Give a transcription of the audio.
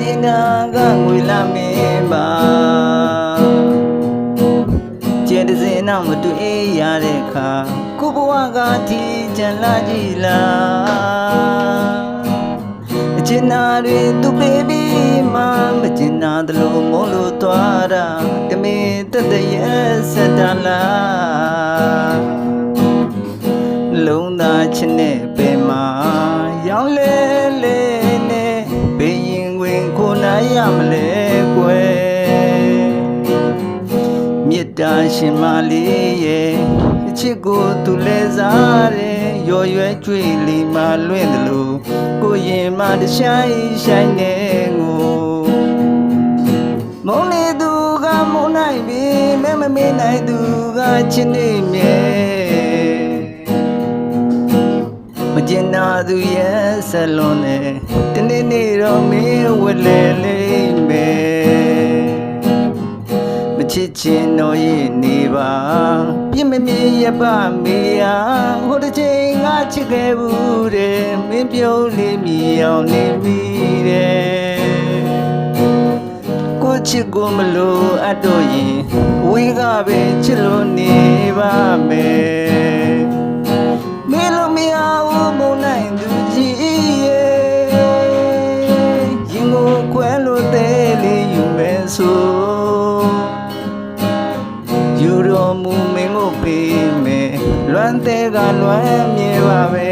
ချင်တာကငွေလာမင်းပါကျဲတစင်းအောင်မတွေ့ရတဲ့ခါခုဘဝကဒီကြံလာကြည်လားအချင်နာတွေသူပေးပြီးမှမချင်နာတလို့မို့လို့သွားတာတမင်တတရဲ့ဆက်တလားလုံးသားချင်းနဲ့ပဲမှာ ကိုနိုင်ရမလဲကွယ်မေတ္တာရှင်မလေးရဲ့အချစ်ကိုသူလဲစားတယ်ရော်ရွယ်ကြွေလီမှလွင့်တယ်လို့ကိုရင်မှတခြားဆိုင်နေကိုမုံနေသူကမုံနိုင်ပြီမဲမမေးနိုင်သူကချစ်နေမြဲမကျင်နာသူရဲ့ဆက်လွန်နဲ့တနေ့နေ့တော့မင်းဝလဲလေး ချစ်ချင်တော့ရဲ့နေပါပြစ်မမြင်ရပါမေယာဟိုတစ်ချိန်ငါချစ်ခဲ့ဘူးတဲ့မင်းပြုံးလေးမြည်အောင်နေမိတယ်ကိုချစ်ကိုမလို့အပ်တော့ရင်ဝေးကပဲချစ်လို့နေပါမယ်မေလိုမရဘူးမုန်းနိုင်သူကြီးရဲ့ရင်ကိုခွဲလို့သေးလေးယူမယ်ဆို မူမင်းကိုပေးမယ်လွမ်းတဲ့ကလွမ်းမြေပါပဲလေ